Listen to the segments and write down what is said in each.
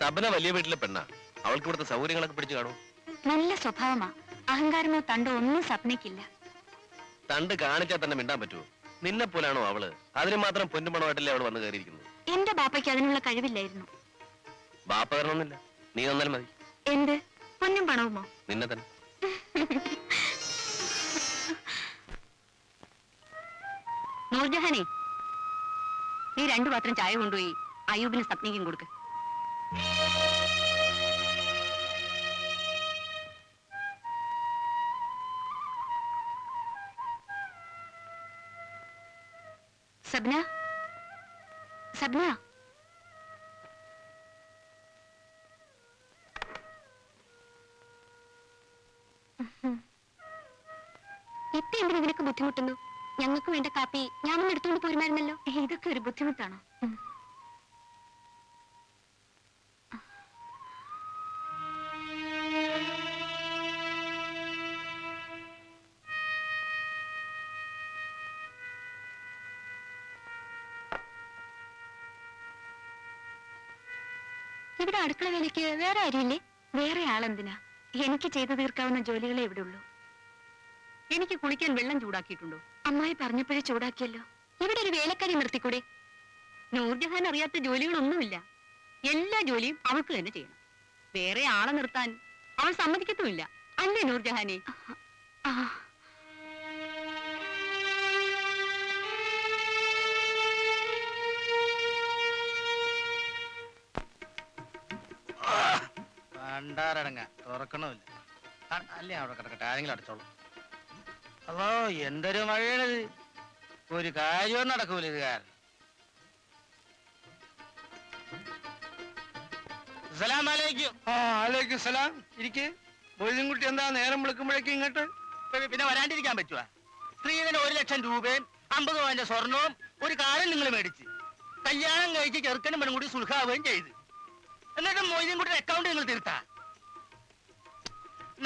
സബന വലിയ വീട്ടിലെ പെണ്ണാ. അവൾക്ക് ഇവിടുത്തെ സൗകര്യങ്ങളൊക്കെ പിടിച്ചു കാണും നല്ല സ്വഭാവമാ. അഹങ്കാരമോ തണ്ടോ ഒന്നും സപ്നയ്ക്കില്ല തണ്ട് കാണിച്ചാൽ തന്നെ മിണ്ടാൻ പറ്റുമോ? നിന്നെ പോലാണോ അവൾ? അതിന് മാത്രം പൊന്നുമണമായിട്ടല്ലേ അവൾ വന്ന് കയറിയിരിക്കുന്നത്? എന്റെ ബാപ്പയ്ക്ക് അതിനുള്ള കഴിവില്ലായിരുന്നു. ബാപ്പ തരണമെന്നില്ല നീ വന്നാലും മതി. എന്ത്? പൊന്നും പണവുമോ? നിന്നെ തന്നെ. നൂർജഹാനെ നീ രണ്ടു പാത്രം ചായ കൊണ്ടുപോയി അയൂബിന് സപ്നിക്കും കൊടുക്ക്. സബ്ന? സബ്ന? ഇപ്പൊ എന്തിനു ബുദ്ധിമുട്ടുന്നു? ഞങ്ങൾക്ക് വേണ്ട കാപ്പി ഞാൻ എടുത്തുകൊണ്ട് പോരുമായിരുന്നല്ലോ. ഇതൊക്കെ ഒരു ബുദ്ധിമുട്ടാണോ? ഇവിടെ അടുക്കള വേലയ്ക്ക് വേറെ ആരുമില്ലേ? വേറെ ആളെന്തിനാ? എനിക്ക് ചെയ്തു തീർക്കാവുന്ന ജോലികളെ ഇവിടെ ഉള്ളൂ എനിക്ക് കുളിക്കാൻ വെള്ളം ചൂടാക്കിയിട്ടുണ്ടോ? അമ്മായി പറഞ്ഞപ്പോഴേ ചൂടാക്കിയല്ലോ. ഇവിടെ ഒരു വേലക്കാരി നിർത്തിക്കൂടെ? നൂർജഹാൻ അറിയാത്ത ജോലികളൊന്നുമില്ല. എല്ലാ ജോലിയും അവൾക്ക് തന്നെ ചെയ്യണം. വേറെ ആളെ നിർത്താൻ അവൾ സമ്മതിക്കത്തുമില്ല. അല്ലേ നൂർജഹാനെ? പണ്ടാരടങ്ങ തുറക്കണമില്ല. അല്ലേ അവിടെ കിടക്കട്ടെ? ആരെങ്കിലും അടച്ചോളൂ. അതോ എന്തൊരു മഴയാണിത് ഒരു കാര്യവും നടക്കൂല ഇത് കാരണം അസ്സലാമലൈക്കും ആ അലൈക്കും സലാം. ഇരിക്ക്. എന്താ നേരം വിളിക്കുമ്പോഴേക്കും ഇങ്ങോട്ട്? പിന്നെ വരാണ്ടിരിക്കാൻ പറ്റുവാ. സ്ത്രീധന ഒരു ലക്ഷം രൂപയും അമ്പത് പവന്റെ സ്വർണവും ഒരു കാലം നിങ്ങൾ മേടിച്ച്. കല്യാണം കഴിച്ച് ചെറുക്കനും പെണ്ണും കൂടി സുൽഹാവുകയും ചെയ്ത്. എന്നിട്ട് മൊയ്തീൻകുട്ടിയുടെ അക്കൗണ്ട് നിങ്ങൾ തീർത്താ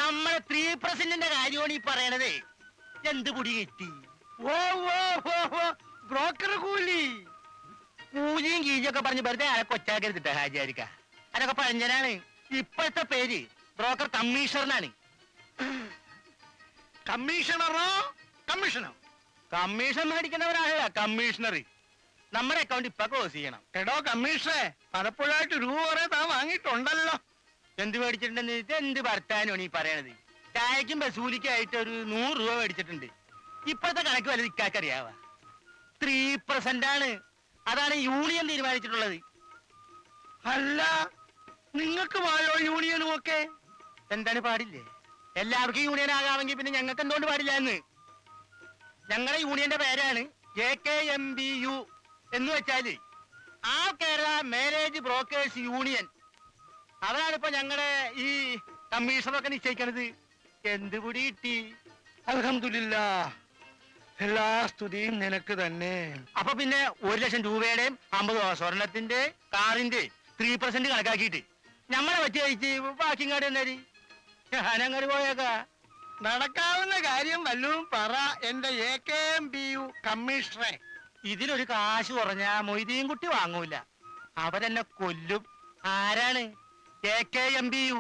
നമ്മളെ ത്രീ പ്രസിഡന്റിന്റെ കാര്യമാണ് ഈ പറയണത്. എന്ത് കുടി കിട്ടി? ഓ ഓ ഓ ബ്രോക്കർ കൂലി. കൂലിയും കീജൊക്കെ പറഞ്ഞ് വെറുതെ ആരെ കൊച്ചാക്കരുതിട്ട ഹാജിയാരിക്ക. അതൊക്കെ പഴഞ്ഞനാണ് ഇപ്പോഴത്തെ പേര് ബ്രോക്കർ കമ്മീഷണറാണ്. കമ്മീഷണറോ? കമ്മീഷണർ. കമ്മീഷൻ മേടിക്കുന്നവരാണല്ല കമ്മീഷണർ നമ്മുടെ അക്കൗണ്ട് ഇപ്പൊ ക്ലോസ് ചെയ്യണം. എടോ കമ്മീഷണറെ പലപ്പോഴായിട്ട് രൂപ കുറെ താൻ വാങ്ങിയിട്ടുണ്ടല്ലോ. എന്ത് മേടിച്ചിട്ടുണ്ടെന്ന് ചോദിച്ചാൽ എന്ത് വർത്താനാണ് ഈ പറയണത്? ചായക്കും ബസൂലിക്കും ആയിട്ട് ഒരു നൂറ് രൂപ മേടിച്ചിട്ടുണ്ട്. ഇപ്പോഴത്തെ കണക്ക് വല്ലത് ഇക്കാക്കറിയാവ? ത്രീ പെർസെന്റ് ആണ്. അതാണ് യൂണിയൻ തീരുമാനിച്ചിട്ടുള്ളത്. അല്ല നിങ്ങൾക്ക് വായോ യൂണിയനും ഒക്കെ? എന്താണ് പാടില്ലേ? എല്ലാവർക്കും യൂണിയൻ ആകാമെങ്കിൽ പിന്നെ ഞങ്ങൾക്ക് എന്തുകൊണ്ട് പാടില്ല എന്ന്? ഞങ്ങളുടെ യൂണിയന്റെ പേരാണ് J K M B U എന്ന് വെച്ചാൽ ആ കേരള മാരേജ് ബ്രോക്കേഴ്സ് യൂണിയൻ അവരാണ് ഇപ്പൊ ഞങ്ങളുടെ ഈ കമ്മീഷണറൊക്കെ നിശ്ചയിക്കണത്. എന്ത് കൂടി കിട്ടി അലഹമില്ല എല്ലാ സ്തുതിയും നിനക്ക് തന്നെ. അപ്പൊ പിന്നെ ഒരു ലക്ഷം രൂപയുടെയും അമ്പത് സ്വർണത്തിന്റെ കാറിന്റെ ത്രീ പെർസെന്റ് കണക്കാക്കിയിട്ട്. നമ്മളെ വെച്ച് കഴിച്ച് ബാക്കി കാട് എന്നാൽ ഞാനങ്ങോട്ട് പോയേക്കാ. നടക്കാവുന്ന കാര്യം വല്ലതും പറ എന്റെ A K M B U കമ്മീഷണറെ. ഇതിലൊരു കാശ് കുറഞ്ഞ മൊയ്തീൻ കുട്ടി വാങ്ങൂല. അവരെന്നെ കൊല്ലും. ആരാണ്? K M B U.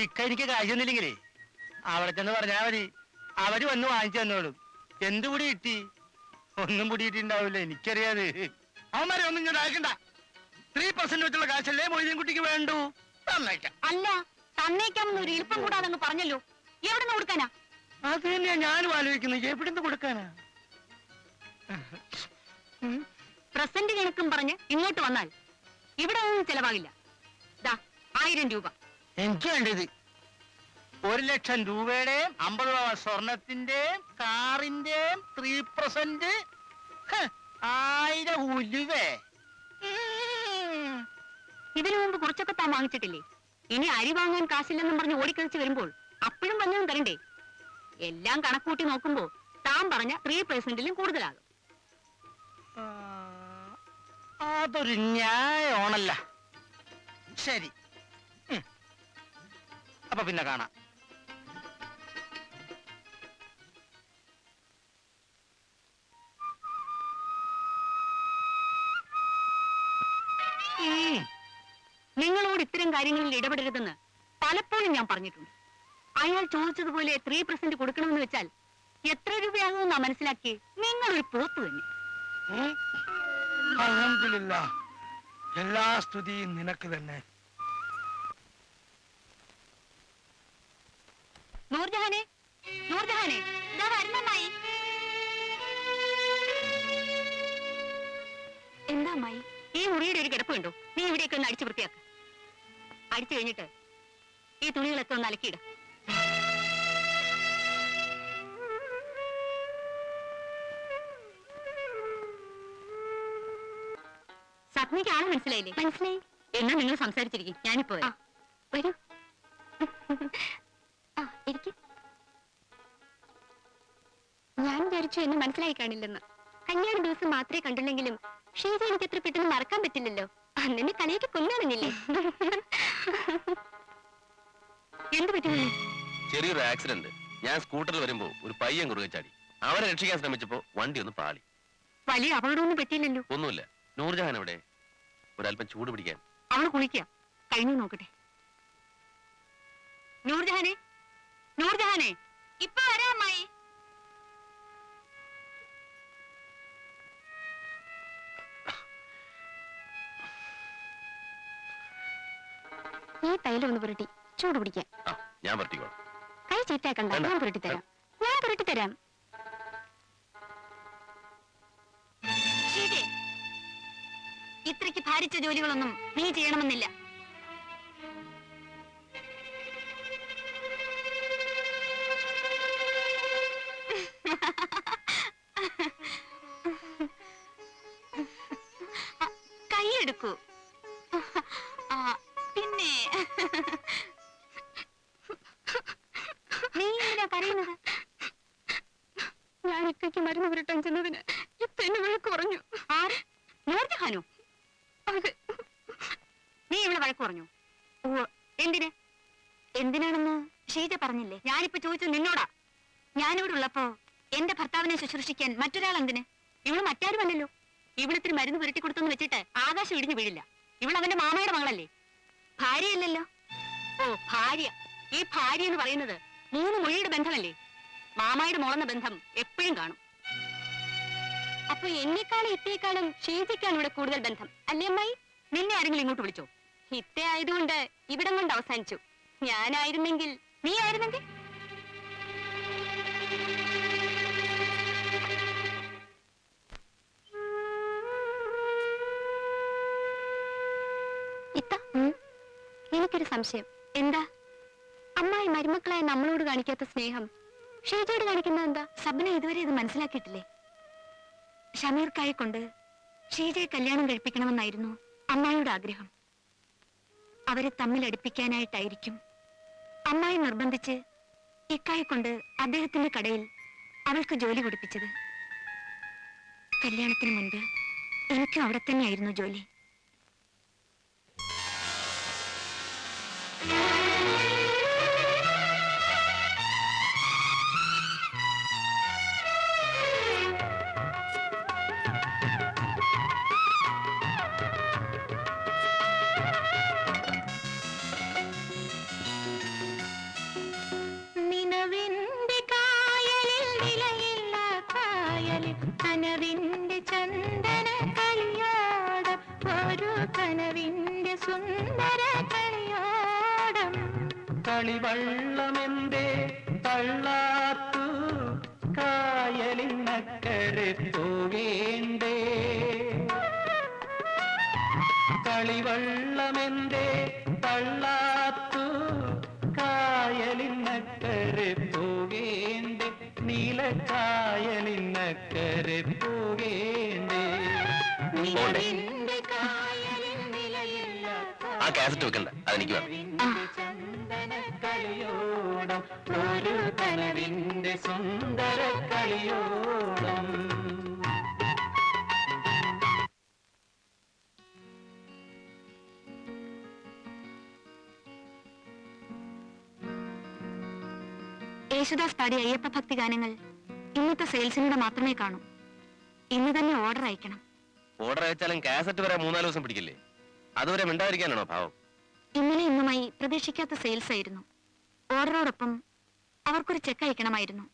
ഇക്ക എനിക്ക് കാശ് തന്നില്ലെങ്കിലേ അവിടെ ചെന്ന് പറഞ്ഞാ മതി. അവർ വന്ന് വാങ്ങിച്ചു തന്നോളും. എന്ത് പൊടി കിട്ടി? ഒന്നും പൊടി കിട്ടിണ്ടാവില്ല എനിക്കറിയാത്. അവന്മാരെ ഒന്നും ഞാൻ അയക്കണ്ട. ത്രീ പെർസെന്റ് വെച്ചുള്ള കാശല്ലേ മൊയ്തീൻകുട്ടിക്ക് വേണ്ടു? തന്നേക്കാം. അല്ല തന്നേക്കാമെന്ന് ഒരു ഇരിപ്പം കൂടാതെന്ന് പറഞ്ഞല്ലോ? എവിടെ നിന്ന് കൊടുക്കാനാ? അത് തന്നെയാ ഞാനും ആലോചിക്കുന്നത്. എവിടുന്ന് കൊടുക്കാനാ? പ്രസന്റ് കണക്കും പറഞ്ഞ് ഇങ്ങോട്ട് വന്നാൽ ഇവിടെ ഒന്നും ചെലവാകില്ല. ആയിരം രൂപ. എനിക്ക് വേണ്ടത് ഒരു ലക്ഷം രൂപയുടെയും അമ്പത് രൂപ സ്വർണത്തിന്റെയും കാറിന്റെയും ത്രീ പെർസെന്റ് ആയിരം ഉലുവേ. ഇതിനു മുമ്പ് കുറച്ചൊക്കെ താൻ വാങ്ങിച്ചിട്ടില്ലേ? ഇനി അരി വാങ്ങാൻ കാശില്ലെന്നും പറഞ്ഞ് ഓടിക്കളിച്ച് വരുമ്പോൾ അപ്പോഴും വല്ലതും തരണ്ടേ? എല്ലാം കണക്കൂട്ടി നോക്കുമ്പോ താൻ പറഞ്ഞ ത്രീ പെർസെന്റിലും കൂടുതലാകും. അതൊരു ന്യായമാണല്ല. ശരി. അപ്പൊ പിന്നെ കാണാം. നിങ്ങളോട് ഇത്തരം കാര്യങ്ങളിൽ ഇടപെടരുതെന്ന് പലപ്പോഴും ഞാൻ പറഞ്ഞിട്ടുണ്ട്. അയാൾ ചോദിച്ചതുപോലെ ത്രീ പെർസെന്റ് കൊടുക്കണമെന്ന് വെച്ചാൽ എത്ര രൂപയാകുമെന്നാ മനസ്സിലാക്കി നിങ്ങളൊരു പോത്ത് തന്നെ. അൽഹംദുലില്ലാ. എല്ലാ സ്തുതിയും നിനക്ക് തന്നെ. നൂർജഹാനെ നൂർജഹാനെ ഇതാ വരുന്നമ്മായി എന്താ അമ്മായി? ഈ മുറിയുടെ ഒരു കിടപ്പ് കണ്ടോ? നീ ഇവിടെയൊക്കെ ഒന്ന് അടിച്ചു വൃത്തിയാക്ക. അടിച്ചു കഴിഞ്ഞിട്ട് ഈ തുണികളൊക്കെ ഒന്ന് അലക്കിയിട. സത്മിക്ക് ആളെ മനസ്സിലായില്ലേ? മനസ്സിലായി. എന്നാ നിങ്ങൾ സംസാരിച്ചിരിക്കും. ഞാനിപ്പോ വരാം. ഞാൻ എന്ന് മനസ്സിലായി കാണില്ലെന്ന്. കല്യാണ ദിവസം മാത്രമേ കണ്ടുള്ളെങ്കിലും ഷീജ എനിക്ക് എത്ര പെട്ടെന്ന് മറക്കാൻ പറ്റില്ലല്ലോ. അന്നെ കളിയൊക്കെ കൊന്നാണെന്നില്ലേ എന്ത് പറ്റി? ചെറിയൊരു ആക്സിഡന്റ് ഞാൻ സ്കൂട്ടറിൽ വരുമ്പോ ഒരു പയ്യൻ കുറുകെ ചാടി. അവരെ രക്ഷിക്കാൻ ശ്രമിച്ചപ്പോ വണ്ടി ഒന്ന് പാളി. വലിയ അപകടമൊന്നും പറ്റിയില്ലല്ലോ. ഒന്നുമില്ല. നൂർജഹാൻ എവിടെ? ഒരല്പം ചൂട് പിടിക്കാൻ. അവൾ കുളിക്കുക കഴിഞ്ഞു നോക്കട്ടെ. നൂർജഹാനെ? നൂർജഹാനെ? ഇപ്പൊ വരാം ഈ തൈലം ഒന്ന് പുരട്ടി ചൂട് പിടിക്കാൻ. ഞാൻ പറ്റിക്കോളാം കൈ ചീത്താക്കണ്ട ഞാൻ പുരട്ടി തരാം. ഞാൻ പുരട്ടി തരാം. ഇത്രയ്ക്ക് ഭാരിച്ച ജോലികളൊന്നും നീ ചെയ്യണമെന്നില്ല. നൂർജഹാനോ? നീ ഇവിടെ വഴക്ക് പറഞ്ഞു? ഓ എന്തിന്? എന്തിനാണെന്ന് ഷീജ പറഞ്ഞില്ലേ? ഞാനിപ്പോ ചോദിച്ചു നിന്നോടാ. ഞാനിവിടെ ഉള്ളപ്പോ എന്റെ ഭർത്താവിനെ ശുശ്രൂഷിക്കാൻ മറ്റൊരാൾ എന്തിന് ഇവൾ മറ്റാരുമല്ലല്ലോ. ഇവിടത്തിന് മരുന്ന് പുരട്ടി കൊടുത്തെന്ന് വെച്ചിട്ട് ആകാശം ഇടിഞ്ഞു വീഴില്ല. ഇവൾ അവന്റെ മാമയുടെ മകളല്ലേ? ഭാര്യയല്ലല്ലോ? ഓ ഭാര്യ. ഈ ഭാര്യ എന്ന് പറയുന്നത് മൂന്ന് മൊഴിയുടെ ബന്ധമല്ലേ? മാമായുടെ മോളെന്ന ബന്ധം എപ്പോഴും കാണും. അപ്പൊ എന്നെക്കാളും ഇത്തേക്കാളും ഷീജയ്ക്കാണ് ഇവിടെ കൂടുതൽ ബന്ധം. അല്ലേ അമ്മായി? നിന്നെ ആരെങ്കിലും ഇങ്ങോട്ട് വിളിച്ചോ? ഇത്തേ ആയതുകൊണ്ട് ഇവിടം കൊണ്ട് അവസാനിച്ചു. ഞാനായിരുന്നെങ്കിൽ നീ ആയിരുന്നെങ്കിൽ? ഇത്ത എനിക്കൊരു സംശയം. എന്താ? അമ്മായി മരുമക്കളായ നമ്മളോട് കാണിക്കാത്ത സ്നേഹം. ഷീജയോട് കാണിക്കുന്നത് എന്താ? സബന ഇതുവരെ ഇത് മനസ്സിലാക്കിയിട്ടില്ലേ? ഷമീർക്കായെ കൊണ്ട് ഷീജയെ കല്യാണം കഴിപ്പിക്കണമെന്നായിരുന്നു അമ്മായിയുടെ ആഗ്രഹം. അവരെ തമ്മിൽ അടുപ്പിക്കാനായിട്ടായിരിക്കും അമ്മായി നിർബന്ധിച്ച് ഇക്കായെ കൊണ്ട് അദ്ദേഹത്തിന്റെ കടയിൽ അവൾക്ക് ജോലി കൊടുപ്പിച്ചത്. കല്യാണത്തിന് മുൻപ് എനിക്കും അവിടെ തന്നെയായിരുന്നു ജോലി. കളിവള്ളമെന്തേ തള്ളാത്തു കായലിനക്കരെ പോവേണ്ടേ കളിവള്ളമെന്തേ തള്ളാത്തു കായലിനക്കരെ പോവേണ്ടേ നീലക്കായലിനക്കരെ നിലയില്ല ആ കാസറ്റ് വെക്കണ്ട. അതെനിക്ക് വേണം. ഒരു കനവിന്റെ സുന്ദര കളിയോളം യേശുദാസ് പാടിയ അയ്യപ്പ ഭക്തി ഗാനങ്ങൾ ഇന്നത്തെ സെയിൽസിലൂടെ മാത്രമേ കാണൂ. ഇന്ന് തന്നെ ഓർഡർ അയക്കണം. ഓർഡർ അയച്ചാലും കാസറ്റ് വരെ മൂന്നാൽ ദിവസം പിടിക്കില്ലേ? അതുവരെ മിണ്ടാതിരിക്കാനാണോ ഭാവം ഇന്നലെ ഇന്നുമായി പ്രതീക്ഷിക്കാത്ത സെയിൽസ് ആയിരുന്നു ഓർഡറോടൊപ്പം അവർക്കൊരു ചെക്ക് അയക്കണമായിരുന്നു.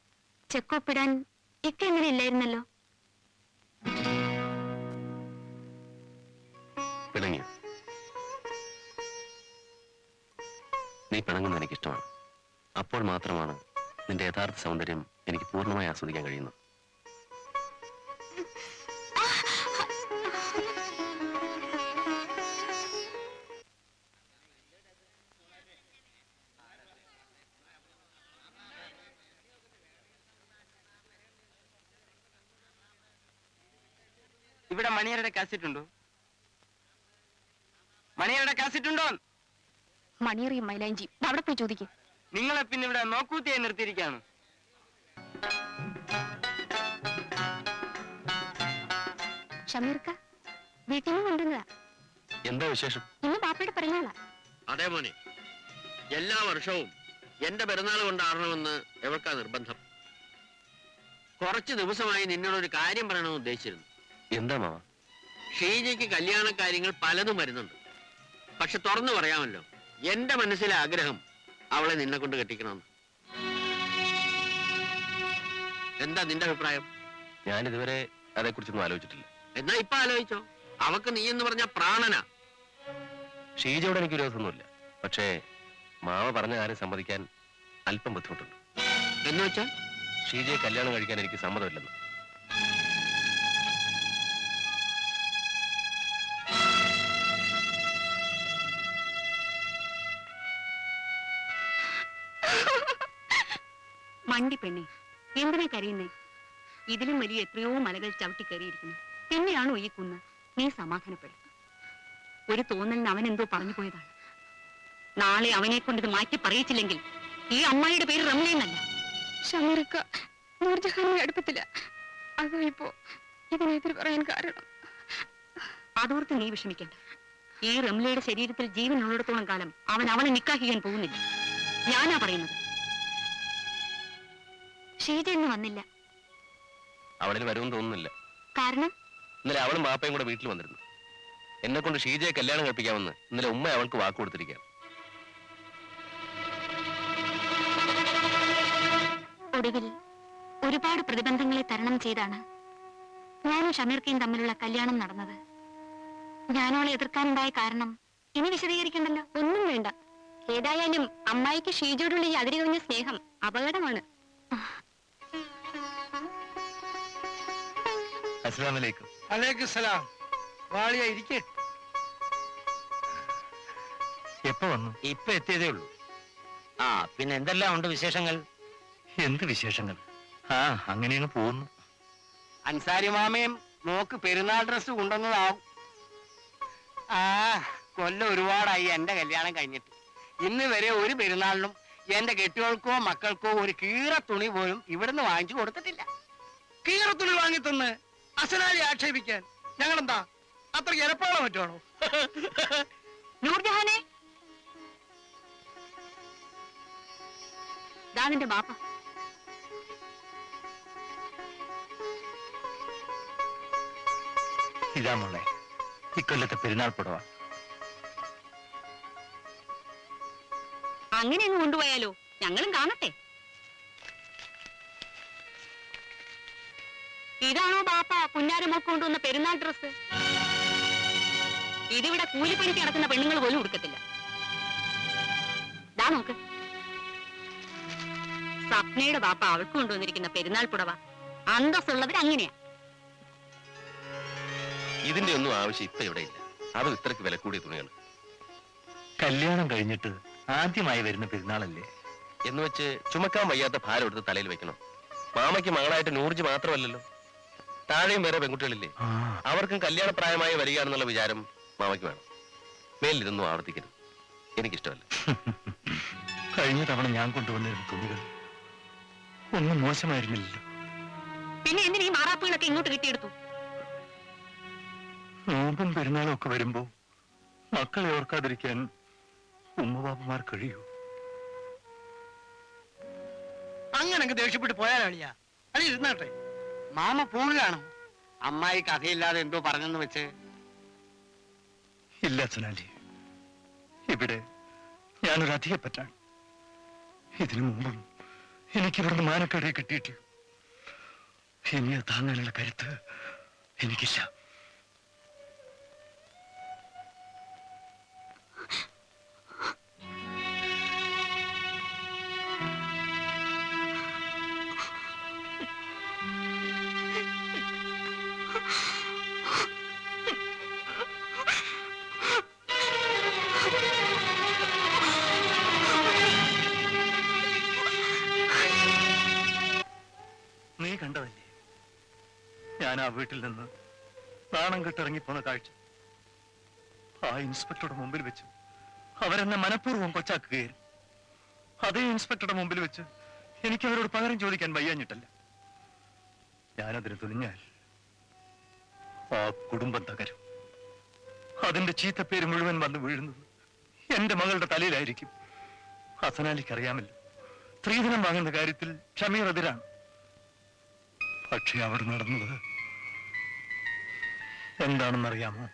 ചെക്ക് ഒപ്പിടാൻ ഇക്ക എങ്ങനെ ഇല്ലായിരുന്നല്ലോ? നീ പിണങ്ങുന്ന എനിക്കിഷ്ടമാണ്. അപ്പോൾ മാത്രമാണ് നിന്റെ യഥാർത്ഥ സൗന്ദര്യം എനിക്ക് പൂർണമായി ആസ്വദിക്കാൻ കഴിയുന്നത്. കാസറ്റ് ഉണ്ടോ മണിയരുടെ കാസറ്റ് ഉണ്ടോ മണിയറിയും മൈലാഞ്ചി. അവിടെ പോയി ചോദിക്കും. നിങ്ങളെ പിന്നെ ഇവിടെ നോക്കൂത്തിയായി നിർത്തിയിരിക്കാണ്. ഷമീർക്ക വീട്ടിൽ നിന്ന് കൊണ്ടുവന്നതാ. എന്താ വിശേഷം? ഇന്ന് ബാപ്പയുടെ പിറന്നാളാ. അതേ മോനെ. എല്ലാ വർഷവും എന്റെ പിറന്നാൾ കൊണ്ടാടണമെന്ന് എവർക്കാ നിർബന്ധം? കുറച്ച് ദിവസമായി നിന്നോടൊരു കാര്യം പറയണമെന്ന് ഉദ്ദേശിച്ചിരുന്നു. എന്താ മാവ ഷീജയ്ക്ക് കല്യാണ കാര്യങ്ങൾ പലതും വരുന്നുണ്ട്. പക്ഷെ തുറന്നു പറയാമല്ലോ എന്റെ മനസ്സിലെ ആഗ്രഹം അവളെ നിന്നെ കൊണ്ട് കെട്ടിക്കണമെന്ന്. എന്താ നിന്റെ അഭിപ്രായം? ഞാൻ ഇതുവരെ അതേക്കുറിച്ചൊന്നും ആലോചിച്ചിട്ടില്ല. എന്നാ ഇപ്പൊ ആലോചിച്ചോ? അവക്ക് നീ എന്ന് പറഞ്ഞ പ്രാണനാ. ഷീജയോട് എനിക്ക് വിരോധമൊന്നുമില്ല പക്ഷേ മാവ പറഞ്ഞ കാര്യം സമ്മതിക്കാൻ അല്പം ബുദ്ധിമുട്ടുണ്ട്. എന്ന് വെച്ചാൽ ഷീജയെ കല്യാണം കഴിക്കാൻ എനിക്ക് സമ്മതമില്ലെന്ന്. മണ്ടി പെണ്ണെ. എന്തിനാ കരയുന്നേ? ഇതിലും വലിയ എത്രയോ മലകൾ ചവിട്ടി കയറിയിരിക്കുന്നു. പിന്നെയാണോ ഈ കുന്ന്? നീ സമാധാനപ്പെടും ഒരു തോന്നലിന് അവൻ എന്തോ പറഞ്ഞു പോയതാണ്. നാളെ അവനെ കൊണ്ട് ഇത് മാറ്റി പറയിച്ചില്ലെങ്കിൽ ഈ അമ്മായിയുടെ പേര് റംലയെന്നല്ല നൂർജഹാനെ അടുപ്പത്തില്ല അതോ ഇപ്പോ ഇതിനെതിരെ പറയാൻ കാരണം? അതോർത്ത് നീ വിഷമിക്കണ്ട. ഈ റംലയുടെ ശരീരത്തിൽ ജീവൻ ഉള്ളിടത്തോളം കാലം അവൻ അവളെ നിക്കാഹിക്കാൻ പോകുന്നില്ല. ഞാനാ പറയുന്നത്. ഷീജ വന്നില്ല. അവളിൽ വരുമെന്ന് തോന്നുന്നില്ല. കാരണം? ഇന്നലെ അവളും മാപ്പയും കൂടെ വീട്ടിൽ വന്നിരുന്നു. എന്നെ കൊണ്ട് ഷീജയെ കല്യാണം കഴിപ്പിക്കാമെന്ന് ഇന്നലെ ഉമ്മ അവൾക്ക് വാക്ക് കൊടുത്തിരിക്കുകയാണ്. ഒടുവിൽ ഒരുപാട് പ്രതിബന്ധങ്ങളെ തരണം ചെയ്താണ് ഞാനും ഷമീർക്കയും തമ്മിലുള്ള കല്യാണം നടന്നത്. ഞാനോളെ എതിർക്കാനുണ്ടായ കാരണം ഇനി വിശദീകരിക്കണ്ടല്ലോ? ഒന്നും വേണ്ട. ഏതായാലും അമ്മായിക്ക് ഷീജോടുള്ള ഈ അതിരുകവിഞ്ഞ സ്നേഹം അപകടമാണ്. അസ്ലാമലൈക്കും അലേക്കും സലാം വാളിയ ഇരിക്കേ. എപ്പോ വന്നു? ഇപ്പൊ എത്തിയതേ ഉള്ളൂ. ആ പിന്നെ എന്തെല്ലാം ഉണ്ട് വിശേഷങ്ങൾ? എന്ത് വിശേഷങ്ങൾ? ആ അങ്ങനെയാണ് പോകുന്നു. അൻസാരി മാമയും മോക്ക് പെരുന്നാൾ ഡ്രസ് കൊണ്ടുവന്നതാവും. ആ കൊല്ലം ഒരുപാടായി എന്റെ കല്യാണം കഴിഞ്ഞിട്ട്. ഇന്ന് വരെ ഒരു പെരുന്നാളിനും എന്റെ കെട്ടികൾക്കോ മക്കൾക്കോ ഒരു കീറ തുണി പോലും ഇവിടുന്ന് വാങ്ങിച്ചു കൊടുത്തിട്ടില്ല. കീറത്തുണി വാങ്ങി തന്ന് അസലാലി ആക്ഷേപിക്കാൻ ഞങ്ങളെന്താ? അത്ര എരപ്പാളോ മറ്റാണോ നൂർജഹാനെ? നിന്റെ ബാപ്പ. ഇതാ മോളെ ഇക്കൊല്ലത്തെ പെരുന്നാൾ പുടവ. അങ്ങനെ അങ്ങ് കൊണ്ടുപോയാലോ? ഞങ്ങളും കാണട്ടെ. ഇതാണോ ബാപ്പ പുന്നാരമൊക്കെ കൊണ്ടുവന്ന പെരുന്നാൾ ഡ്രസ് ഇതിവിടെ കൂലിപ്പണിക്ക് നടക്കുന്ന പെണ്ണുങ്ങൾ പോലും ഉടുക്കത്തില്ല. ദാ നോക്ക്. സ്വപ്നയുടെ ബാപ്പ അവൾക്ക് കൊണ്ടുവന്നിരിക്കുന്ന പെരുന്നാൾ പുടവ. അന്തസ്സുള്ളവർ അങ്ങനെയാ. ഇതിന്റെ ഒന്നും ആവശ്യം ഇപ്പൊ ഇവിടെ ഇല്ല. അവൾ ഇത്രക്ക് വില കൂടിയ തുണികൾ കല്യാണം കഴിഞ്ഞിട്ട് ആദ്യമായി വരുന്ന പെരുന്നാളല്ലേ? എന്ന് വെച്ച് ചുമക്കാൻ വയ്യാത്ത ഭാരം എടുത്ത് തലയിൽ വെക്കണം. മാമയ്ക്ക് മകളായിട്ട് നൂർജ് മാത്രമല്ലല്ലോ. താഴെയും വേറെ പെൺകുട്ടികളില്ലേ? അവർക്കും കല്യാണ പ്രായമായി വരികയാണെന്നുള്ള വിചാരം മാമയ്ക്ക് വേണം. മേലിരുന്നും ആവർത്തിക്കരുത്. എനിക്കിഷ്ടമല്ല. കഴിഞ്ഞ തവണ ഞാൻ കൊണ്ടുവന്നിരുന്ന തുണികൾ ഒന്നും മോശമായിരുന്നില്ലല്ലോ. പിന്നെ എന്തിനു ഈ മാറാപ്പുകളൊക്കെ ഇങ്ങോട്ട് കിട്ടിയെടുത്തു? നോമ്പും പെരുന്നാളും ഒക്കെ വരുമ്പോ മക്കളെ ഓർക്കാതിരിക്കാൻ ഉമ്മബാപ്പമാർ കഴിയൂ. അങ്ങനെ അങ്ങ് ദേഷ്യപ്പെട്ട് പോയാലാളിയാ. അളി ഇരുന്നാട്ടെ. മാമ ഫോണിലാണ് അമ്മായി കഥയില്ലാതെ എന്തോ പറഞ്ഞെന്ന് വെച്ച്. ഇല്ല സുനാലി. ഇവിടെ ഞാനൊരു അധികപ്പറ്റാണ്. ഇതിനു മുമ്പും എനിക്ക് മാനക്കേടെ കിട്ടിയിട്ട് ഇനിയെ താങ്ങാനുള്ള കരുത്ത് എനിക്കില്ല. വീട്ടിൽ നിന്ന് നാണം കെട്ടിറങ്ങിപ്പോന്ന കാഴ്ച ആ ഇൻസ്പെക്ടറുടെ മുമ്പിൽ വെച്ച് അവരെന്നെ മനഃപൂർവം കൊച്ചാക്കുകയായിരുന്നു. അതേ ഇൻസ്പെക്ടറുടെ മുമ്പിൽ വെച്ച് എനിക്ക് അവരോട് പകരം ചോദിക്കാൻ വയ്യാഞ്ഞിട്ടല്ല. ഞാനതിന് തുനിഞ്ഞാൽ ആ കുടുംബം തകരും. അതിന്റെ ചീത്തപ്പേര് മുഴുവൻ വന്ന് വീഴുന്നത് എന്റെ മകളുടെ തലയിലായിരിക്കും. ഹസനാലിക്ക് അറിയാമല്ലോ സ്ത്രീധനം വാങ്ങുന്ന കാര്യത്തിൽ ഷമീർ പക്ഷെ അവർ നടന്നത് എന്താണെന്നറിയാമോ?